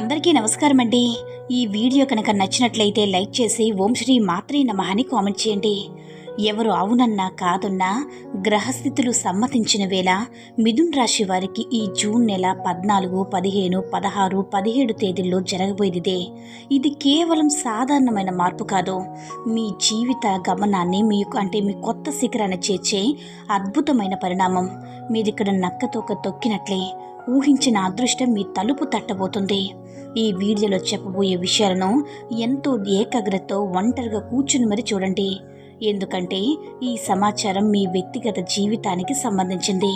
అందరికీ నమస్కారం అండి ఈ వీడియో కనుక నచ్చినట్లయితే లైక్ చేసి ఓం శ్రీ మాత్రే నమ అని కామెంట్ చేయండి. ఎవరు అవునన్నా కాదన్నా గ్రహస్థితులు సమ్మతించిన వేళ మిథున్ రాశి వారికి ఈ జూన్ నెల పద్నాలుగు పదిహేను పదహారు పదిహేడు తేదీల్లో జరగబోయేదిదే. ఇది కేవలం సాధారణమైన మార్పు కాదు. మీ జీవిత గమనాన్ని మీకు అంటే మీ కొత్త శిఖరాన్ని చేర్చే అద్భుతమైన పరిణామం. మీరిక్కడ నక్కతోక తొక్కినట్లే ఊహించిన అదృష్టం మీ తలుపు తట్టబోతుంది. ఈ వీడియోలో చెప్పబోయే విషయాలను ఎంతో ఏకాగ్రతతో ఒంటరిగా కూర్చుని మరి చూడండి. ఎందుకంటే ఈ సమాచారం మీ వ్యక్తిగత జీవితానికి సంబంధించింది.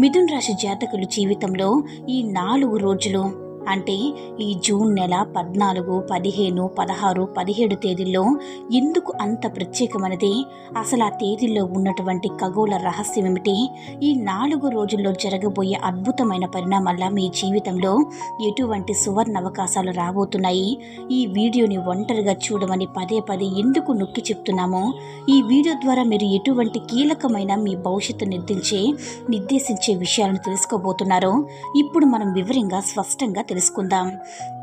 మిథున్ రాశి జాతకులు జీవితంలో ఈ నాలుగు రోజులు అంటే ఈ జూన్ నెల పద్నాలుగు పదిహేను పదహారు పదిహేడు తేదీల్లో ఎందుకు అంత ప్రత్యేకమైనది? అసలు ఆ తేదీల్లో ఉన్నటువంటి ఖగోళ రహస్యం ఏమిటి? ఈ నాలుగు రోజుల్లో జరగబోయే అద్భుతమైన పరిణామాల మీ జీవితంలో ఎటువంటి సువర్ణ అవకాశాలు రాబోతున్నాయి? ఈ వీడియోని ఒంటరిగా చూడమని పదే పదే ఎందుకు నొక్కి చెప్తున్నామో? ఈ వీడియో ద్వారా మీరు ఎటువంటి కీలకమైన మీ భవిష్యత్తు నిర్దించే నిర్దేశించే విషయాలను తెలుసుకోబోతున్నారో. ఇప్పుడు మనం వివరంగా స్పష్టంగా తెలుసుకుందాం.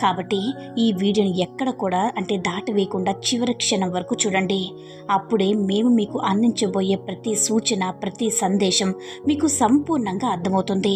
కాబట్టి ఈ వీడియోని ఎక్కడ కూడా అంటే దాటవేయకుండా చివరి క్షణం వరకు చూడండి. అప్పుడే మేము మీకు అందించబోయే ప్రతి సూచన ప్రతి సందేశం మీకు సంపూర్ణంగా అర్థమవుతుంది.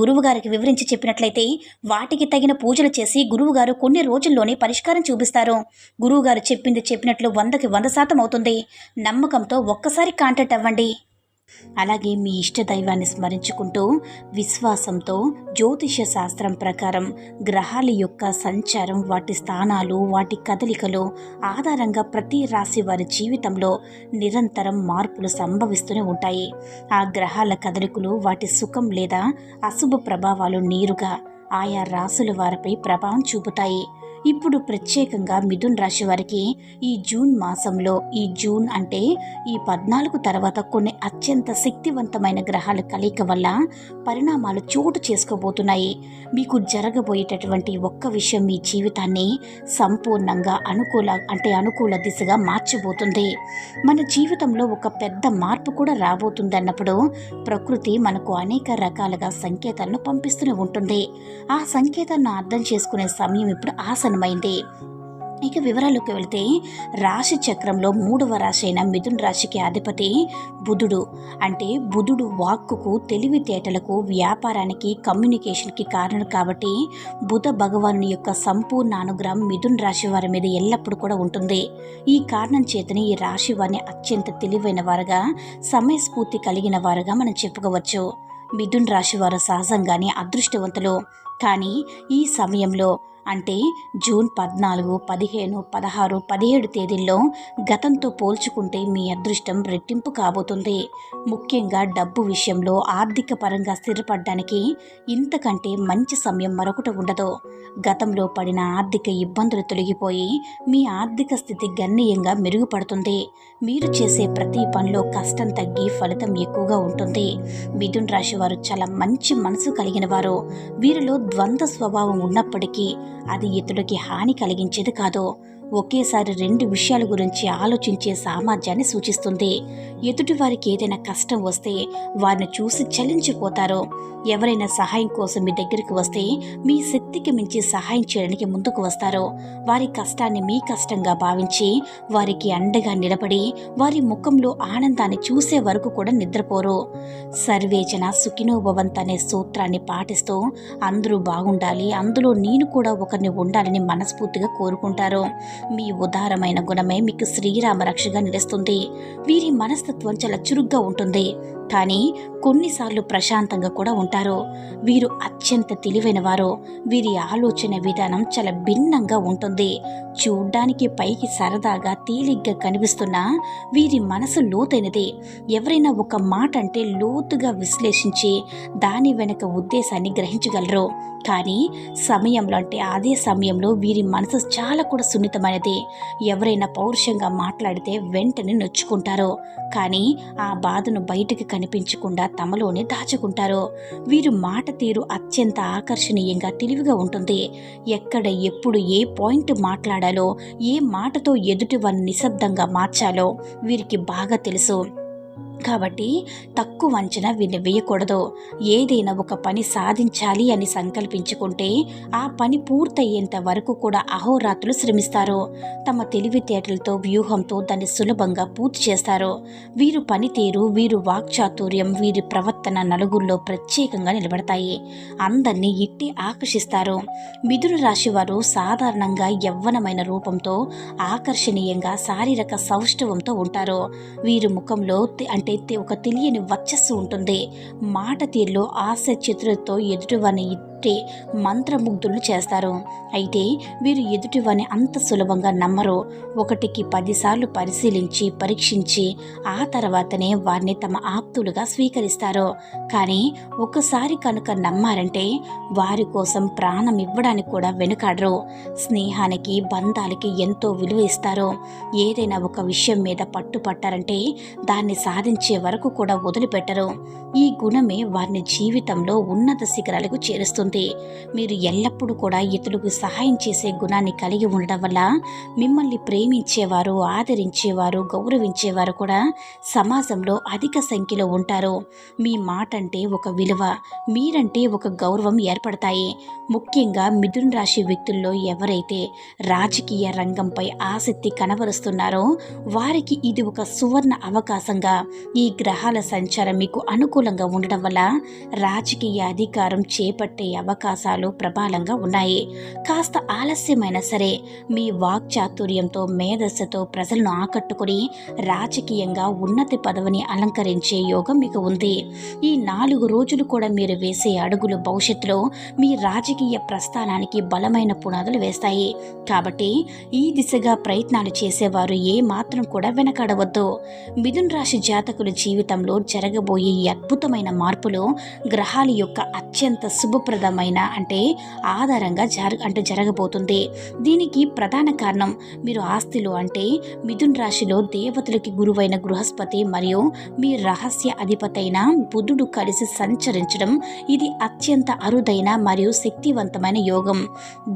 గురువుగారికి వివరించి చెప్పినట్లయితే వాటికి తగిన పూజలు చేసి గురువుగారు కొన్ని రోజుల్లోనే పరిష్కారం చూపిస్తారు. గురువుగారు చెప్పింది చెప్పినట్లు వందకి వంద శాతం అవుతుంది. నమ్మకంతో ఒక్కసారి కాంటాక్ట్ అవ్వండి. అలాగే మీ ఇష్ట దైవాన్ని స్మరించుకుంటూ విశ్వాసంతో జ్యోతిష శాస్త్రం ప్రకారం గ్రహాల యొక్క సంచారం వాటి స్థానాలు వాటి కదలికలు ఆధారంగా ప్రతి రాశి వారి జీవితంలో నిరంతరం మార్పులు సంభవిస్తూనే ఉంటాయి. ఆ గ్రహాల కదలికలు వాటి సుఖం లేదా అశుభ ప్రభావాలు నేరుగా ఆయా రాసుల వారిపై ప్రభావం చూపుతాయి. ఇప్పుడు ప్రత్యేకంగా మిథున్ రాశి వారికి ఈ జూన్ మాసంలో ఈ జూన్ అంటే ఈ పద్నాలుగు తర్వాత కొన్ని అత్యంత శక్తివంతమైన గ్రహాల కలయిక వల్ల పరిణామాలు చోటు చేసుకోబోతున్నాయి. మీకు జరగబోయేటటువంటి ఒక్క విషయం మీ జీవితాన్ని సంపూర్ణంగా అనుకూల అంటే అనుకూల దిశగా మార్చబోతుంది. మన జీవితంలో ఒక పెద్ద మార్పు కూడా రాబోతుంది అన్నప్పుడు ప్రకృతి మనకు అనేక రకాలుగా సంకేతాలను పంపిస్తూనే ఉంటుంది. ఆ సంకేతాలను అర్థం చేసుకునే సమయం ఇప్పుడు ఆసనమైంది ఇక వివరాల్లోకి వెళితే రాశి చక్రంలో మూడవ రాశి అయిన మిథున్ రాశికి అధిపతి బుధుడు. అంటే బుధుడు వాక్కుకు తెలివితేటలకు వ్యాపారానికి కమ్యూనికేషన్కి కారణం కాబట్టి బుధ భగవాను యొక్క సంపూర్ణ అనుగ్రహం మిథున్ రాశి వారి మీద ఎల్లప్పుడూ కూడా ఉంటుంది. ఈ కారణం చేతనే ఈ రాశి వారిని అత్యంత తెలివైన వారుగా సమయస్ఫూర్తి కలిగిన వారుగా మనం చెప్పుకోవచ్చు. మిథున్ రాశి వారు సహజంగానే అదృష్టవంతులు. కానీ ఈ సమయంలో అంటే జూన్ పద్నాలుగు పదిహేను పదహారు పదిహేడు తేదీల్లో గతంతో పోల్చుకుంటే మీ అదృష్టం రెట్టింపు కాబోతుంది. ముఖ్యంగా డబ్బు విషయంలో ఆర్థిక పరంగా స్థిరపడడానికి ఇంతకంటే మంచి సమయం మరొకటి ఉండదు. గతంలో పడిన ఆర్థిక ఇబ్బందులు తొలగిపోయి మీ ఆర్థిక స్థితి గణనీయంగా మెరుగుపడుతుంది. మీరు చేసే ప్రతి పనిలో కష్టం తగ్గి ఫలితం ఎక్కువగా ఉంటుంది. మిథున్ రాశి వారు చాలా మంచి మనసు కలిగిన వారు. వీరిలో ద్వంద్వ స్వభావం ఉన్నప్పటికీ అది ఇతరుడికి హాని కలిగించేది కాదు. ఒకేసారి రెండు విషయాల గురించి ఆలోచించే సామర్థ్యాన్ని సూచిస్తుంది. ఎదుటి వారికి ఏదైనా కష్టం వస్తే వారిని చూసి చలించిపోతారు. ఎవరైనా సహాయం కోసం మీ దగ్గరికి వస్తే మీ శక్తికి మించి సహాయం చేయడానికి ముందుకు వస్తారు. వారి కష్టాన్ని మీ కష్టంగా భావించి వారికి అండగా నిలబడి వారి ముఖంలో ఆనందాన్ని చూసే వరకు కూడా నిద్రపోరు. సర్వేచన సుఖినోభవంత్ అనే సూత్రాన్ని పాటిస్తూ అందరూ బాగుండాలి అందులో నేను కూడా ఒకరిని ఉండాలని మనస్ఫూర్తిగా కోరుకుంటారు. మీ ఉదారమైన గుణమే మీకు శ్రీరామ రక్షగా నిలుస్తుంది. వీరి మనస్తత్వం చాలా చురుగ్గా ఉంటుంది. కానీ కొన్నిసార్లు ప్రశాంతంగా కూడా ఉంటారు. వీరు అత్యంత తెలివైన వారు వీరి ఆలోచన విధానం చాలా భిన్నంగా ఉంటుంది. చూడ్డానికి పైకి సరదాగా తేలిగ్గా కనిపిస్తున్నా వీరి మనసు లోతైనది. ఎవరైనా ఒక మాట అంటే లోతుగా విశ్లేషించి దాని వెనుక ఉద్దేశాన్ని గ్రహించగలరు. కానీ సమయంలో అంటే అదే సమయంలో వీరి మనసు చాలా కూడా సున్నితమైనది. ఎవరైనా పౌరుషంగా మాట్లాడితే వెంటనే నొచ్చుకుంటారు. కానీ ఆ బాధను బయటకు కనిపించకుండా తమలోనే దాచుకుంటారు? వీరు మాట తీరు అత్యంత ఆకర్షణీయంగా తెలివిగా ఉంటుంది. ఎక్కడ ఎప్పుడు ఏ పాయింట్ మాట్లాడాలో ఏ మాటతో ఎదుటి వారిని నిశ్శబ్దంగా మార్చాలో వీరికి బాగా తెలుసు. కాబట్టి తక్కువ అంచనా వేయకూడదు ఏదైనా ఒక పని సాధించాలి అని సంకల్పించుకుంటే ఆ పని పూర్తయ్యేంత వరకు కూడా అహోరాత్రులు శ్రమిస్తారు. తమ తెలివితేటలతో వ్యూహంతో దాన్ని సులభంగా పూర్తి చేస్తారు. వీరు పనితీరు వీరు వాక్చాతుర్యం వీరి ప్రవర్తన నలుగురిలో ప్రత్యేకంగా నిలబడతాయి. అందరినీ ఇట్టి ఆకర్షిస్తారు. మిథున రాశి వారు సాధారణంగా యవ్వనమైన రూపంతో ఆకర్షణీయంగా శారీరక సౌష్ఠవంతో ఉంటారు. వీరు ముఖంలో అంటే అయితే ఒక తెలియని వర్చస్సు ఉంటుంది మాట తీరులో ఆశ చిత్రులతో ఎదుటివారిని ఇట్టే మంత్రముగ్ధులు చేస్తారు. అయితే వీరు ఎదుటివారిని అంత సులభంగా నమ్మరు. ఒకటికి పదిసార్లు పరిశీలించి పరీక్షించి ఆ తర్వాతనే వారిని తమ ఆప్తులుగా స్వీకరిస్తారు. కానీ ఒకసారి కనుక నమ్మారంటే వారి కోసం ప్రాణం ఇవ్వడానికి కూడా వెనుకాడరు. స్నేహానికి బంధాలకి ఎంతో విలువ ఇస్తారు. ఏదైనా ఒక విషయం మీద పట్టుపట్టారంటే దాన్ని సాధించే వరకు కూడా వదిలిపెట్టరు. ఈ గుణమే వారిని జీవితంలో ఉన్నత శిఖరాలకు చేరుస్తుంది. మీరు ఎల్లప్పుడూ కూడా ఇతరులకు సహాయం చేసే గుణాన్ని కలిగి ఉండడం వల్ల మిమ్మల్ని ప్రేమించేవారు ఆదరించేవారు గౌరవించేవారు కూడా సమాజంలో అధిక సంఖ్యలో ఉంటారు. మీ మాట అంటే ఒక విలువ మీరంటే ఒక గౌరవం ఏర్పడతాయి. ముఖ్యంగా మిథున్ రాశి వ్యక్తుల్లో ఎవరైతే రాజకీయ రంగంపై ఆసక్తి కనబరుస్తున్నారో వారికి ఇది ఒక సువర్ణ అవకాశంగా ఈ గ్రహాల సంచారం మీకు అనుకూలంగా ఉండడం వల్ల రాజకీయ అధికారం చేపట్టే అవకాశాలు ప్రబలంగా ఉన్నాయి. కాస్త ఆలస్యమైనా సరే మీ వాక్చాతుర్యంతో మేధస్సుతో ప్రజలను ఆకట్టుకుని రాజకీయంగా ఉన్నతి పదవిని అలంకరించే యోగం మీకు ఉంది. ఈ నాలుగు రోజులు కూడా మీరు వేసే అడుగులు భవిష్యత్తులో మీ రాజకీయ ప్రస్థానానికి బలమైన పునాదులు వేస్తాయి. కాబట్టి ఈ దిశగా ప్రయత్నాలు చేసేవారు ఏ మాత్రం కూడా వెనకాడవద్దు. మిథున్ రాశి జాతకుల జీవితంలో జరగబోయే ఈ అద్భుతమైన మార్పులు గ్రహాల యొక్క అత్యంత శుభప్రద శుభప్రదమైన అంటే ఆధారంగా జర అంటే జరగబోతుంది. దీనికి ప్రధాన కారణం మీరు ఆస్తిలో అంటే మిథున్ రాశిలో దేవతలకి గురువైన బృహస్పతి మరియు మీ రహస్య అధిపతైన బుధుడు కలిసి సంచరించడం ఇది అత్యంత అరుదైన మరియు శక్తివంతమైన యోగం.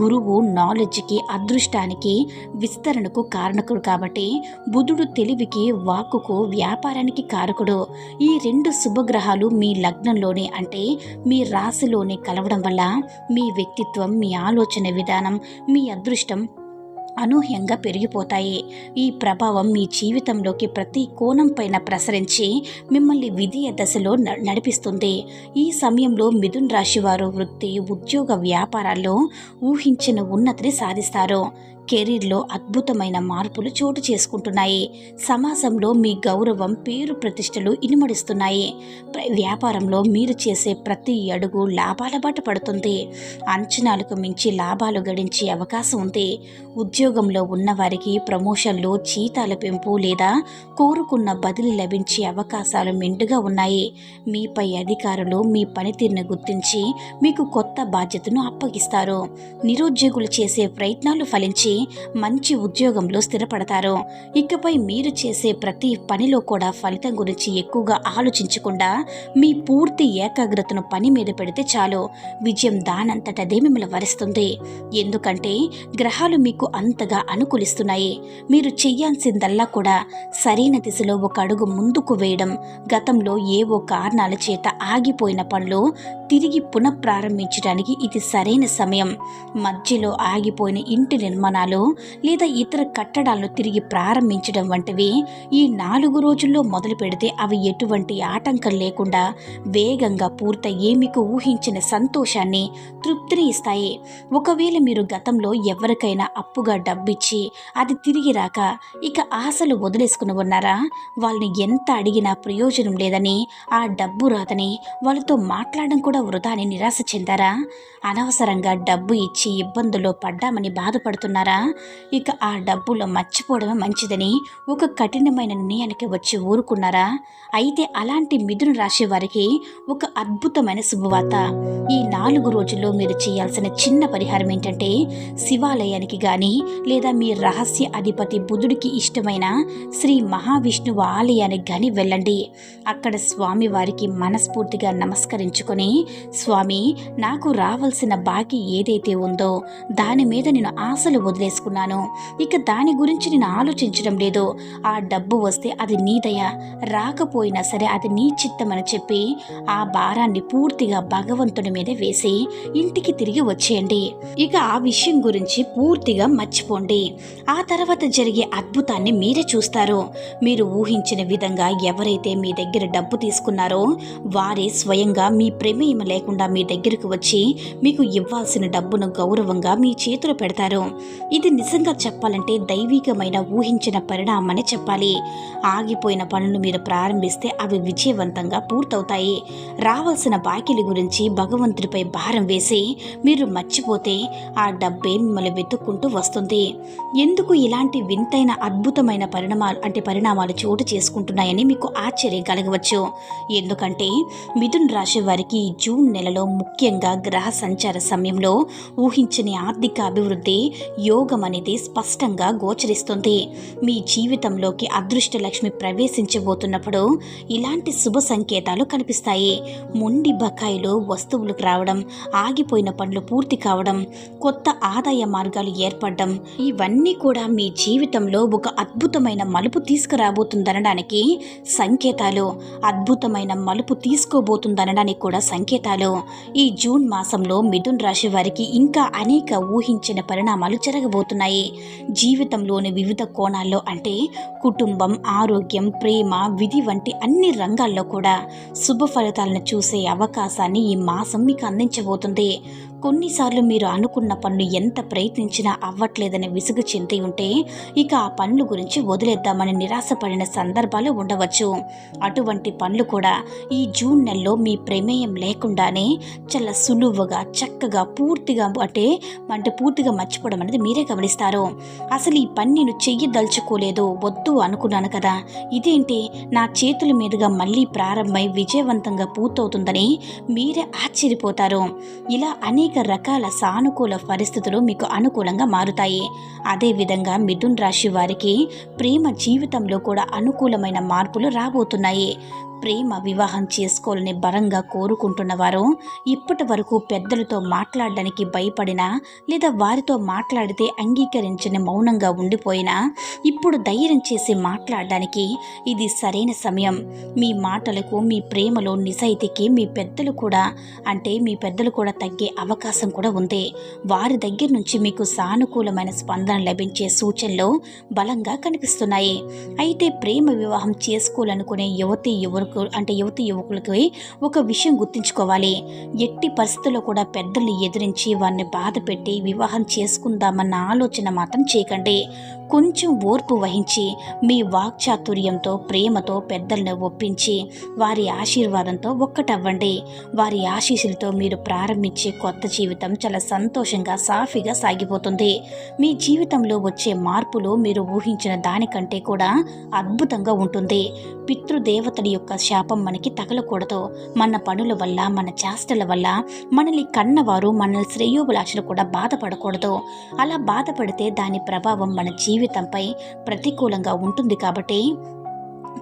గురువు నాలెడ్జ్కి అదృష్టానికి విస్తరణకు కారణకుడు కాబట్టి బుధుడు తెలివికి వాక్కుకు వ్యాపారానికి కారకుడు. ఈ రెండు శుభగ్రహాలు మీ లగ్నంలోనే అంటే మీ రాశిలోనే కలవడం వల్ల మీ వ్యక్తిత్వం మీ ఆలోచన విధానం మీ అదృష్టం అనూహ్యంగా పెరిగిపోతాయి. ఈ ప్రభావం మీ జీవితంలోకి ప్రతి కోణం పైన ప్రసరించి మిమ్మల్ని విధియ దశలో న- నడిపిస్తుంది. ఈ సమయంలో మిథున్ రాశి వారు వృత్తి ఉద్యోగ వ్యాపారాల్లో ఊహించిన ఉన్నతిని సాధిస్తారు. కెరీర్లో అద్భుతమైన మార్పులు చోటు చేసుకుంటున్నాయి. సమాజంలో మీ గౌరవం పేరు ప్రతిష్టలు ఇనుమడిస్తున్నాయి. ప్ర- వ్యాపారంలో మీరు చేసే ప్రతి అడుగు లాభాల బాట పడుతుంది. అంచనాలకు మించి లాభాలు గడించే అవకాశం ఉంది. ఉద్యోగంలో ఉన్నవారికి ప్రమోషన్లు జీతాల పెంపు లేదా కోరుకున్న బదిలీ లభించే అవకాశాలు మెండుగా ఉన్నాయి. మీపై అధికారులు మీ పనితీరును గుర్తించి మీకు కొత్త బాధ్యతను అప్పగిస్తారు. నిరుద్యోగులు చేసే ప్రయత్నాలు ఫలించి మంచి ఉద్యోగంలో స్థిరపడతారు. ఇకపై మీరు చేసే ప్రతి పనిలో కూడా ఫలితం గురించి ఎక్కువగా ఆలోచించకుండా మీ పూర్తి ఏకాగ్రతను పని మీద పెడితే చాలు. విజయం దానంతటదే మిమ్మల్ని వరిస్తుంది. ఎందుకంటే గ్రహాలు మీకు అంతగా అనుకూలిస్తున్నాయి. మీరు చెయ్యాల్సిందల్లా కూడా సరైన దిశలో ఒక అడుగు ముందుకు వేయడం గతంలో ఏవో కారణాల చేత ఆగిపోయిన పనులు తిరిగి పునఃప్రారంభించడానికి ఇది సరైన సమయం. మధ్యలో ఆగిపోయిన ఇంటి నిర్మాణాలు లేదా ఇతర కట్టడాలను తిరిగి ప్రారంభించడం వంటివి ఈ నాలుగు రోజుల్లో మొదలు పెడితే అవి ఎటువంటి ఆటంకం లేకుండా వేగంగా పూర్తయ్యే మీకు ఊహించిన సంతోషాన్ని తృప్తిని ఇస్తాయి ఒకవేళ మీరు గతంలో ఎవరికైనా అప్పుగా డబ్బిచ్చి అది తిరిగి రాక ఇక ఆశలు వదిలేసుకుని ఉన్నారా? వాళ్ళని ఎంత అడిగినా ప్రయోజనం లేదని ఆ డబ్బు రాదని వాళ్ళతో మాట్లాడడం కూడా కూడా వృధా అని నిరాశ చెందారా? అనవసరంగా డబ్బు ఇచ్చి ఇబ్బందుల్లో పడ్డామని బాధపడుతున్నారా? ఇక ఆ డబ్బులో మర్చిపోవడమే మంచిదని ఒక కఠినమైన నిర్ణయానికి వచ్చి ఊరుకున్నారా? అయితే అలాంటి మిథున రాశి వారికి ఒక అద్భుతమైన శుభవార్త. ఈ నాలుగు రోజుల్లో మీరు చేయాల్సిన చిన్న పరిహారం ఏంటంటే శివాలయానికి కానీ లేదా మీ రహస్య అధిపతి బుధుడికి ఇష్టమైన శ్రీ మహావిష్ణువు ఆలయానికి కానీ వెళ్ళండి. అక్కడ స్వామి వారికి మనస్ఫూర్తిగా నమస్కరించుకొని స్వామి నాకు రావాల్సిన బాకీ ఏదైతే ఉందో దాని మీద నేను ఆశలు వదిలేసుకున్నాను. ఇక దాని గురించి నేను ఆలోచించడం లేదు. ఆ డబ్బు వస్తే అది నీదయ రాకపోయినా సరే అది నీ చిత్తమని చెప్పి ఆ భారాన్ని పూర్తిగా భగవంతుడి మీద వేసి ఇంటికి తిరిగి వచ్చేయండి. ఇక ఆ విషయం గురించి పూర్తిగా మర్చిపోండి. ఆ తర్వాత జరిగే అద్భుతాన్ని మీరే చూస్తారు. మీరు ఊహించిన విధంగా ఎవరైతే మీ దగ్గర డబ్బు తీసుకున్నారో వారే స్వయంగా మీ ప్రమేయం లేకుండా మీ దగ్గరకు వచ్చి మీకు ఇవ్వాల్సిన డబ్బును గౌరవంగా మీ చేతిలో పెడతారు. ఇది నిజంగా చెప్పాలంటే దైవికమైన ఊహించిన పరిణామని చెప్పాలి. ఆగిపోయిన పనులు మీరు ప్రారంభిస్తే అవి విజయవంతంగా పూర్తవుతాయి. రావాల్సిన బాకీల గురించి భగవంతుడిపై భారం వేసి మీరు మర్చిపోతే ఆ డబ్బే మిమ్మల్ని వెతుక్కుంటూ వస్తుంది. ఎందుకు ఇలాంటి వింతైన అద్భుతమైన పరిణామాలు అంటే పరిణామాలు చోటు చేసుకుంటున్నాయని మీకు ఆశ్చర్యం కలగవచ్చు. ఎందుకంటే మిథున్ రాశి వారికి జూన్ నెలలో ముఖ్యంగా గ్రహ సంచార సమయంలో ఊహించని ఆర్థిక అభివృద్ధి యోగం అనేది స్పష్టంగా గోచరిస్తుంది. మీ జీవితంలోకి అదృష్ట లక్ష్మి ప్రవేశించబోతున్నప్పుడు ఇలాంటి శుభ సంకేతాలు కనిపిస్తాయి. మొండి బకాయిలు వస్తువులకు రావడం ఆగిపోయిన పనులు పూర్తి కావడం కొత్త ఆదాయ మార్గాలు ఏర్పడడం ఇవన్నీ కూడా మీ జీవితంలో ఒక అద్భుతమైన మలుపు తీసుకురాబోతుందనడానికి సంకేతాలు. అద్భుతమైన మలుపు తీసుకోబోతుందనడానికి కూడా సంకేతాలు ఈ జూన్ మాసంలో మిథున్ రాశి వారికి ఇంకా అనేక ఊహించిన పరిణామాలు జరగబోతున్నాయి. జీవితంలోని వివిధ కోణాల్లో అంటే కుటుంబం ఆరోగ్యం ప్రేమ విధి వంటి అన్ని రంగాల్లో కూడా శుభ ఫలితాలను చూసే అవకాశాన్ని ఈ మాసం మీకు అందించబోతుంది. కొన్నిసార్లు మీరు అనుకున్న పనులు ఎంత ప్రయత్నించినా అవ్వట్లేదని విసుగు చెంది ఉంటే ఇక ఆ పనుల గురించి వదిలేద్దామని నిరాశపడిన సందర్భాలు ఉండవచ్చు. అటువంటి పనులు కూడా ఈ జూన్ నెలలో మీ ప్రమేయం లేకుండానే చాలా సులువుగా చక్కగా పూర్తిగా అంటే అంటే పూర్తిగా మర్చిపోవడం అనేది మీరే గమనిస్తారు. అసలు ఈ పని నేను చెయ్యదలుచుకోలేదు వద్దు అనుకున్నాను కదా. ఇదేంటి? నా చేతుల మీదుగా మళ్ళీ ప్రారంభమై విజయవంతంగా పూర్తవుతుందని మీరే ఆశ్చర్యపోతారు. ఇలా అనేక అనేక రకాల సానుకూల పరిస్థితులు మీకు అనుకూలంగా మారుతాయి. అదేవిధంగా మిథున్ రాశి వారికి ప్రేమ జీవితంలో కూడా అనుకూలమైన మార్పులు రాబోతున్నాయి. ప్రేమ వివాహం చేసుకోవాలని బలంగా కోరుకుంటున్న వారు ఇప్పటి వరకు పెద్దలతో మాట్లాడడానికి భయపడినా లేదా వారితో మాట్లాడితే అంగీకరించని మౌనంగా ఉండిపోయినా ఇప్పుడు ధైర్యం చేసి మాట్లాడడానికి ఇది సరైన సమయం. మీ మాటలకు మీ ప్రేమలో నిజాయితీకి మీ పెద్దలు కూడా అంటే మీ పెద్దలు కూడా తగ్గే అవకాశం కూడా ఉంది. వారి దగ్గర నుంచి మీకు సానుకూలమైన స్పందన లభించే సూచనలు బలంగా కనిపిస్తున్నాయి. అయితే ప్రేమ వివాహం చేసుకోవాలనుకునే యువతి యువకు అంటే యువతి యువకులకి ఒక విషయం గుర్తుంచుకోవాలి. ఎట్టి పరిస్థితుల్లో కూడా పెద్దల్ని ఎదిరించి వారిని బాధ పెట్టి వివాహం చేసుకుందామన్న ఆలోచన మాత్రం చేయకండి. కొంచెం ఓర్పు వహించి మీ వాక్చాతుర్యంతో ప్రేమతో పెద్దలను ఒప్పించి వారి ఆశీర్వాదంతో ఒక్కటవ్వండి. వారి ఆశీస్సులతో మీరు ప్రారంభించే కొత్త జీవితం చాలా సంతోషంగా సాఫీగా సాగిపోతుంది. మీ జీవితంలో వచ్చే మార్పులు మీరు ఊహించిన దానికంటే కూడా అద్భుతంగా ఉంటుంది. పితృదేవతల యొక్క శాపం మనకి తగలకూడదు. మన పనుల వల్ల మన చేష్టల వల్ల మనల్ని కన్నవారు మనల్ని శ్రేయోభిలాషలు కూడా బాధపడకూడదు. అలా బాధపడితే దాని ప్రభావం మన జీవితంపై ప్రతికూలంగా ఉంటుంది కాబట్టి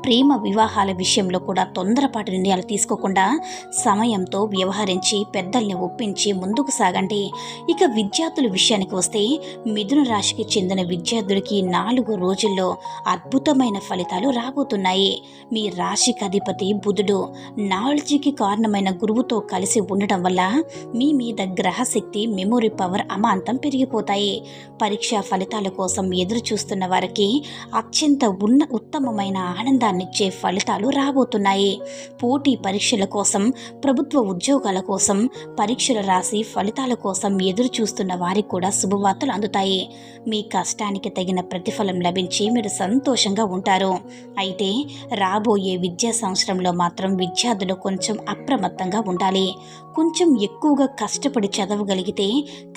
ప్రేమ వివాహాల విషయంలో కూడా తొందరపాటు నిర్ణయాలు తీసుకోకుండా సమయంతో వ్యవహరించి పెద్దల్ని ఒప్పించి ముందుకు సాగండి. ఇక విద్యార్థుల విషయానికి వస్తే మిథున రాశికి చెందిన విద్యార్థులకి నాలుగు రోజుల్లో అద్భుతమైన ఫలితాలు రాబోతున్నాయి. మీ రాశికి అధిపతి బుధుడు నాలెడ్జికి కారణమైన గురువుతో కలిసి ఉండటం వల్ల మీ మీద గ్రహశక్తి మెమొరీ పవర్ అమాంతం పెరిగిపోతాయి. పరీక్షా ఫలితాల కోసం ఎదురు చూస్తున్న వారికి అత్యంత ఉన్న ఉత్తమమైన ఆనందం ఆనందాన్నిచ్చే ఫలితాలు రాబోతున్నాయి. పోటీ పరీక్షల కోసం ప్రభుత్వ ఉద్యోగాల కోసం పరీక్షలు రాసి ఫలితాల కోసం ఎదురు చూస్తున్న వారికి కూడా శుభవార్తలు అందుతాయి. మీ కష్టానికి తగిన ప్రతిఫలం లభించి మీరు సంతోషంగా ఉంటారు. అయితే రాబోయే విద్యా సంవత్సరంలో మాత్రం విద్యార్థులు కొంచెం అప్రమత్తంగా ఉండాలి. కొంచెం ఎక్కువగా కష్టపడి చదవగలిగితే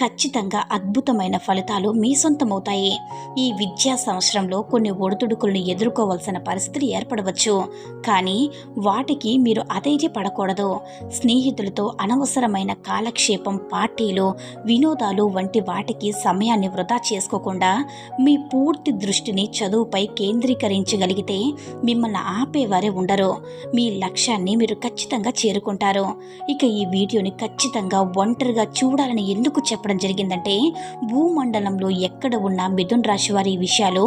ఖచ్చితంగా అద్భుతమైన ఫలితాలు మీ సొంతమవుతాయి. ఈ విద్యా సంవత్సరంలో కొన్ని ఒడిదుడుకులను ఎదుర్కోవాల్సిన పరిస్థితులు ఏర్పడవచ్చు. కానీ వాటికి మీరు పడకూడదు స్నేహితులతో అనవసరమైన కాలక్షేపం పార్టీలు వినోదాలు వంటి వాటికి సమయాన్ని వృధా చేసుకోకుండా మీ పూర్తి దృష్టిని చదువుపై కేంద్రీకరించగలిగితే మిమ్మల్ని ఆపేవారే ఉండరు. మీ లక్ష్యాన్ని మీరు ఖచ్చితంగా చేరుకుంటారు. ఇక ఈ వీడియోని ఖచ్చితంగా ఒంటరిగా చూడాలని ఎందుకు చెప్పడం జరిగిందంటే భూమండలంలో ఎక్కడ ఉన్న మిథున్ రాశి వారి విషయాలు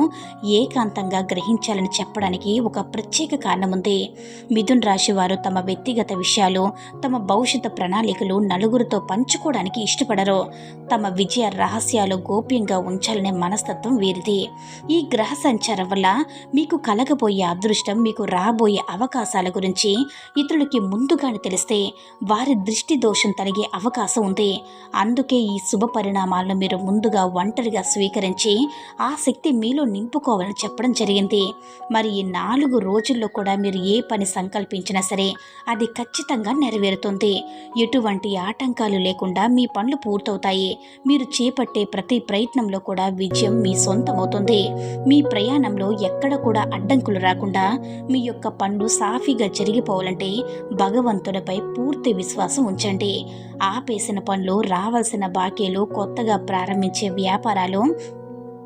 ఏకాంతంగా గ్రహించాలని చెప్పడానికి ఒక ప్రత్యేక కారణం ఉంది మిథున్ రాశి వారు తమ వ్యక్తిగత విషయాలు తమ భవిష్యత్తు ప్రణాళికలు నలుగురితో పంచుకోవడానికి ఇష్టపడరు. తమ విజయ రహస్యాలు గోప్యంగా ఉంచాలనే మనస్తత్వం వీరిది. ఈ గ్రహ సంచారం వల్ల మీకు కలగబోయే అదృష్టం మీకు రాబోయే అవకాశాల గురించి ఇతరులకి ముందుగానే తెలిస్తే వారి దృష్టి దోషం తొలగే అవకాశం ఉంది. అందుకే ఈ శుభ పరిణామాలను మీరు ముందుగా ఒంటరిగా స్వీకరించి ఆ శక్తి మీలో నింపుకోవాలని చెప్పడం జరిగింది. మరి ఈ నాలుగు నాలుగు రోజుల్లో కూడా మీరు ఏ పని సంకల్పించినా సరే అది ఖచ్చితంగా నెరవేరుతుంది. ఎటువంటి ఆటంకాలు లేకుండా మీ పనులు పూర్తవుతాయి. మీరు చేపట్టే ప్రతి ప్రయత్నంలో కూడా విజయం మీ సొంతమవుతుంది. మీ ప్రయాణంలో ఎక్కడ కూడా అడ్డంకులు రాకుండా మీ యొక్క పనులు సాఫీగా జరిగిపోవాలంటే భగవంతుడిపై పూర్తి విశ్వాసం ఉంచండి. ఆపేసిన పనులు రావాల్సిన బాకీలు కొత్తగా ప్రారంభించే వ్యాపారాలు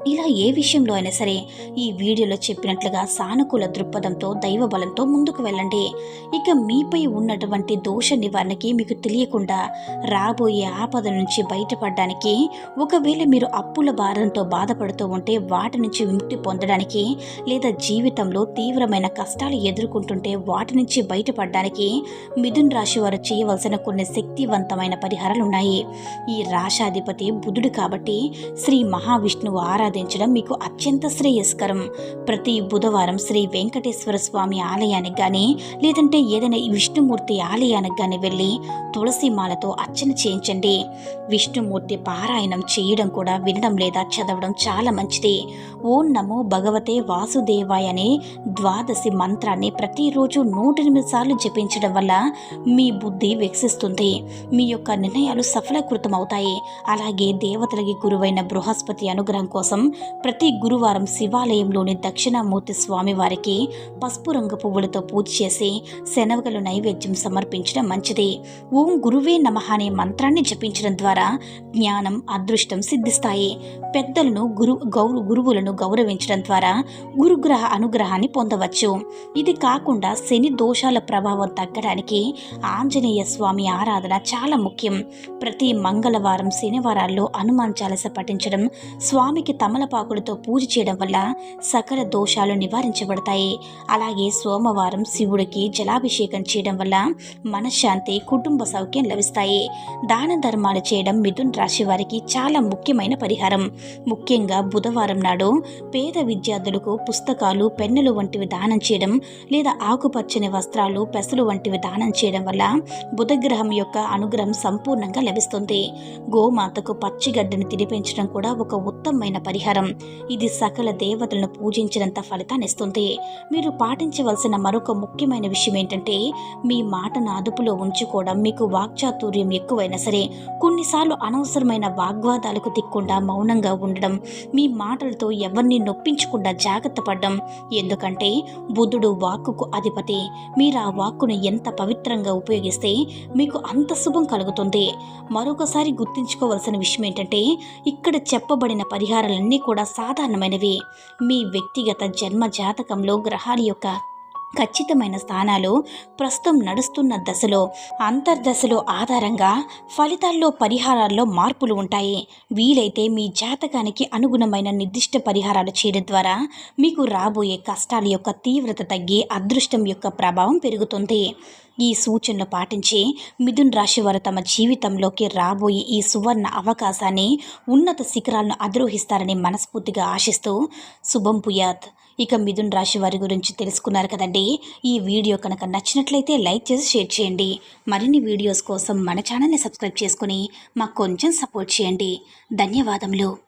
ఇలా ఏ విషయంలో అయినా సరే ఈ వీడియోలో చెప్పినట్లుగా సానుకూల దృక్పథంతో దైవ బలంతో ముందుకు వెళ్ళండి. ఇక మీపై ఉన్నటువంటి దోష నివారణకి మీకు తెలియకుండా రాబోయే ఆపద నుంచి బయటపడడానికి ఒకవేళ మీరు అప్పుల భారంతో బాధపడుతూ ఉంటే వాటి నుంచి విముక్తి పొందడానికి లేదా జీవితంలో తీవ్రమైన కష్టాలు ఎదుర్కొంటుంటే వాటి నుంచి బయటపడడానికి మిథున్ రాశి వారు చేయవలసిన కొన్ని శక్తివంతమైన పరిహారాలు ఉన్నాయి. ఈ రాశాధిపతి బుధుడు కాబట్టి శ్రీ మహావిష్ణువు ఆరాధన ఆరాధించడం మీకు అత్యంత శ్రేయస్కరం. ప్రతి బుధవారం శ్రీ వెంకటేశ్వర స్వామి ఆలయానికి కానీ లేదంటే ఏదైనా విష్ణుమూర్తి ఆలయానికి కానీ వెళ్ళి తులసి మాలతో అర్చన చేయించండి. విష్ణుమూర్తి పారాయణం చేయడం కూడా వినడం లేదా చదవడం చాలా మంచిది. ఓం నమో భగవతే వాసుదేవాయ అనే ద్వాదశి మంత్రాన్ని ప్రతిరోజు నూట ఎనిమిది సార్లు జపించడం వల్ల మీ బుద్ధి వికసిస్తుంది. మీ యొక్క నిర్ణయాలు సఫలీకృతం అవుతాయి అలాగే దేవతలకి గురువైన బృహస్పతి అనుగ్రహం కోసం ప్రతి గురువారం శివాలయంలోని దక్షిణామూర్తి స్వామి వారికి పసుపు రంగు పువ్వులతో పూజ చేసి శనవగలు నైవేద్యం సమర్పించడం మంచిది. ఓం గురువే నమ అనే మంత్రాన్ని జపించడం ద్వారా జ్ఞానం అదృష్టం సిద్ధిస్తాయి. పెద్దలను గురు గౌరు గురువులను గౌరవించడం ద్వారా గురుగ్రహ అనుగ్రహాన్ని పొందవచ్చు. ఇది కాకుండా శని దోషాల ప్రభావం తగ్గడానికి ఆంజనేయ స్వామి ఆరాధన చాలా ముఖ్యం. ప్రతి మంగళవారం శనివారాల్లో హనుమాన్ చాలస పఠించడం స్వామికి తమలపాకులతో పూజ చేయడం వల్ల సకల దోషాలు నివారించబడతాయి. అలాగే సోమవారం శివుడికి జలాభిషేకం చేయడం వల్ల మనశ్శాంతి కుటుంబ సౌఖ్యం లభిస్తాయి. దాన ధర్మాలు చేయడం మిథున్ రాశి వారికి చాలా ముఖ్యమైన పరిహారం. ముఖ్యంగా బుధవారం నాడు పేద విద్యార్థులకు పుస్తకాలు పెన్నులు వంటివి దానం చేయడం లేదా ఆకుపచ్చని వస్త్రాలు పెసలు వంటివి దానం చేయడం వల్ల బుధగ్రహం యొక్క అనుగ్రహం సంపూర్ణంగా లభిస్తుంది. గోమాతకు పచ్చిగడ్డని తినిపించడం కూడా ఒక ఉత్తమమైన పరిహారం. ఇది సకల దేవతలను పూజించినంత ఫలితాన్ని ఇస్తుంది. మీరు పాటించవలసిన మరొక ముఖ్యమైన విషయం ఏంటంటే మీ మాటను అదుపులో ఉంచుకోవడం మీకు వాక్చాతుర్యం ఎక్కువైనా సరే కొన్నిసార్లు అనవసరమైన వాగ్వాదాలకు తిక్కుండా మౌనంగా ఉండడం మీ మాటలతో ఎవరిని నొప్పించకుండా జాగ్రత్త పడడం. ఎందుకంటే బుద్ధుడు వాక్కుకు అధిపతి. మీరు ఆ వాక్కును ఎంత పవిత్రంగా ఉపయోగిస్తే మీకు అంత శుభం కలుగుతుంది. మరొకసారి గుర్తుంచుకోవలసిన విషయం ఏంటంటే ఇక్కడ చెప్పబడిన పరిహారాలన్నీ కూడా సాధారణమైనవి. మీ వ్యక్తిగత జన్మ జాతకంలో గ్రహాల యొక్క ఖచ్చితమైన స్థానాలు ప్రస్తుతం నడుస్తున్న దశలో అంతర్దశలో ఆధారంగా ఫలితాల్లో పరిహారాల్లో మార్పులు ఉంటాయి. వీలైతే మీ జాతకానికి అనుగుణమైన నిర్దిష్ట పరిహారాలు చేయడం ద్వారా మీకు రాబోయే కష్టాల యొక్క తీవ్రత తగ్గి అదృష్టం యొక్క ప్రభావం పెరుగుతుంది. ఈ సూచనలు పాటించి మిథున్ రాశి వారు తమ జీవితంలోకి రాబోయే ఈ సువర్ణ అవకాశాన్ని ఉన్నత శిఖరాలను అధిరోహిస్తారని మనస్ఫూర్తిగా ఆశిస్తూ శుభం పుయాత్. ఇక మిథున్ రాశి వారి గురించి తెలుసుకున్నారు కదండి. ఈ వీడియో కనుక నచ్చినట్లయితే లైక్ చేసి షేర్ చేయండి. మరిన్ని వీడియోస్ కోసం మన ఛానల్ని సబ్స్క్రైబ్ చేసుకుని మాకు కొంచెం సపోర్ట్ చేయండి. ధన్యవాదములు.